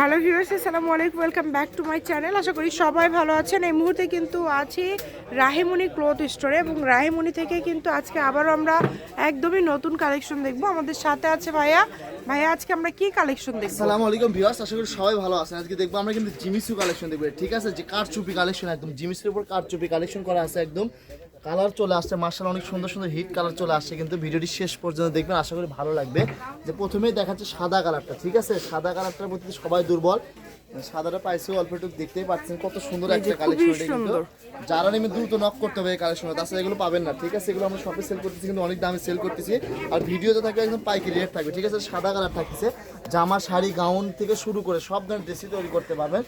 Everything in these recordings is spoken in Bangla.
হ্যালো ভিউয়ার্স, আসসালামু আলাইকুম, welcome back to my channel. আশা করি সবাই ভালো আছেন। এই মুহূর্তে কিন্তু আছি রাহিমণি ক্লথ স্টোরে এবং রাহিমণি থেকে কিন্তু আজকে আবারও আমরা একদমই নতুন কালেকশন দেখব। আমাদের সাথে আছে ভাইয়া। ভাইয়া, আজকে আমরা কি কালেকশন দেখব? আসসালামু আলাইকুম ভিউয়ার্স, আশা করি সবাই ভালো আছেন। আজকে দেখব আমরা কিন্তু জিমিসু কালেকশন দেখব। ঠিক আছে? যে কারচুপি কালেকশন, একদম জিমিসের উপর কারচুপি কালেকশন করা আছে একদম। কালার চলে আসছে মার্শাল অনেক সুন্দর সুন্দর হিট কালার চলে আসছে কিন্তু ভিডিওটি শেষ পর্যন্ত দেখবেন আশা করি ভালো লাগবে। যে প্রথমেই দেখাচ্ছে সাদা কালারটা ঠিক আছে? সাদা কালারটার প্রতি সবাই দুর্বল। সাদাটা পাইছে অল্প একটু দেখতেই পাচ্ছেন কত সুন্দর একটা কালেকশন কিন্তু। সুন্দর। যারা নেমে দ্রুত নক করতে হবে এই কালেকশন তাছাড়া এগুলো পাবেন না ঠিক আছে? এগুলো আমরা শপে সেল করতেছি কিন্তু অনেক দামে সেল করতেছি। আর ভিডিওতে থাকবে একদম পাইকারি রেট থাকবে ঠিক আছে? সাদা কালার থাকতেছে জামা শাড়ি গাউন থেকে শুরু করে সব ধরনের ড্রেসই তৈরি করতে পারবেন।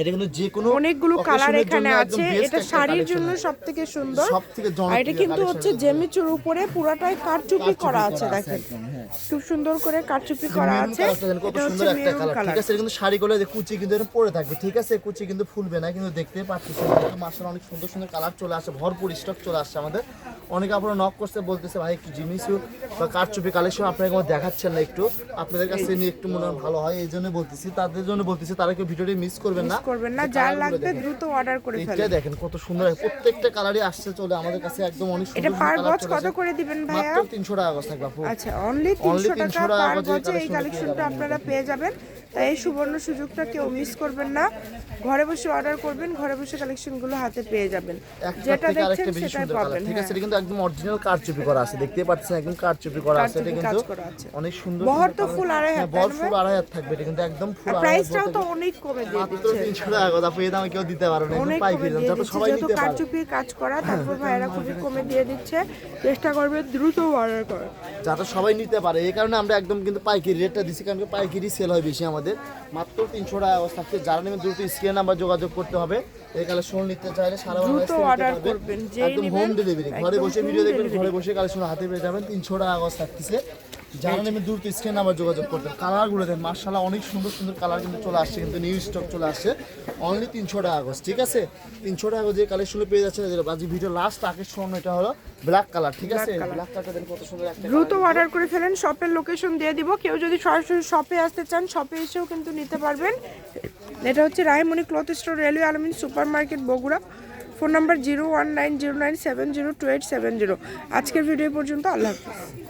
এটা কিন্তু যে কোনো অনেকগুলো কালার এখানে আছে। এটা শাড়ির জন্য আছে। সব থেকে সুন্দর। সবথেকে জনপ্রিয় এটা কিন্তু হচ্ছে। জেমিচুর উপরে পুরাটাই কারচুপি করা আছে দেখেন। হ্যাঁ। খুব সুন্দর করে কারচুপি করা আছে। এটা হচ্ছে সুন্দর একটা মেরুন কালার ঠিক আছে কিন্তু শাড়িগুলো যে কুচি কিন্তু এটা পরে থাকবে। ঠিক আছে কুচি কিন্তু ফুলবে না কিন্তু দেখতে পাচ্ছি মাসাল অনেক সুন্দর সুন্দর কালার চলে আসে ভরপুর স্টক চলে আসছে আমাদের। অনেকে আপনারা নক করতে বলতেছে ভাই একটু জিনিসও বা কারচুপি কালেকশন আপনাকে আমার দেখাচ্ছেন না একটু? আপনাদের কাছে নিয়ে একটু মনে হয় ভালো হয় এই জন্য বলতেছি। তাদের জন্য বলতেছি তারা কেউ ভিডিওটি মিস করবেন না। করবেন না যে যার লাগবে দ্রুত অর্ডার করে এইটা এটা দেখেন কত সুন্দর প্রত্যেকটা কালারই আসছে চলে আমাদের কাছে একদম অনেক সুন্দর এটা পার গজ কত করে দিবেন ভাইয়া? মাত্র তিনশো টাকা গজ থাকবে আপু। আচ্ছা অনলি Only তিনশো 300 টাকা পার গজে এই কালেকশনটা আপনারা পেয়ে যাবেন। তাই এই সুবর্ণ সুযোগটা কেউ মিস করবেন না। ঘরে বসে অর্ডার করবেন ঘরে বসে কালেকশনগুলো হাতে পেয়ে যাবেন। যেটা দেখছেন সেটাই পাবেন ঠিক আছে হ্যাঁ। এটা কিন্তু একদম অরিজিনাল কারচুপি করা আছে। দেখতে পাচ্ছেন একদম কারচুপি করা আছে। এটা কিন্তু। অনেক সুন্দর বহর তো ফুল আড়াই হ্যাঁ, হাত, বহর ফুল আড়াই হাত থাকবে এটা কিন্তু একদম ফুল আড়াই প্রাইসটাও তো অনেক কমে দিয়ে মাত্র দিচ্ছে। তিনশো টাকা কথা এই দামে কেউ দিতে পারবে না কমে দাম। যাতে সবাই নিতে পারে কারচুপির কাজ করা তারপর ভাইরা খুবই কমে দিয়ে দিচ্ছে। চেষ্টা করবে দ্রুত অর্ডার করার। যাতে সবাই নিতে পারে এই কারণে আমরা একদম কিন্তু পাইকারি রেটটা দিচ্ছি কারণ পাইকারি সেল হয় বেশি আমাদের। মাত্র তিনশো টাকা অবস্থা থাকছে যারা নেমে দ্রুত স্ক্রিনে নাম্বার যোগাযোগ করতে হবে। এই কালেকশন নিতে চাইলে সারা দ্রুত পারবেন। করবেন, একদম হোম ডেলিভারি ঘরে বসে ভিডিও দেখবেন ঘরে বসে কালেকশন হাতে পেয়ে যাবেন। তিনশো টাকা অবস্থা থাকতেছে। যারা নেবে দ্রুত স্ক্রিনে নাম্বার যোগাযোগ করতে কালারগুলো দেন মার্শাল্লাহ অনেক সুন্দর সুন্দর কালার কিন্তু চলে আসছে কিন্তু নিউ স্টক চলে আসছে। অনলি তিনশো টাকা আগস্ট ঠিক আছে? তিনশো টাকা যে কালেকশনগুলো পেয়ে যাচ্ছে আজ ভিডিও লাস্ট আকর্ষণ এটা হলো ব্ল্যাক কালার ঠিক আছে? ব্ল্যাক কালারটা দেন কত সুন্দর একটা দ্রুত অর্ডার করে ফেলেন শপের লোকেশন দিয়ে দিব। কেউ যদি সরাসরি শপে আসতে চান শপে এসেও কিন্তু নিতে পারবেন। এটা হচ্ছে Raimoni cloth store railway Alamin super market Bogura. Phone number zero one nine zero nine seven zero two eight seven zero আজকের ভিডিও পর্যন্ত আল্লাহ হাফিজ।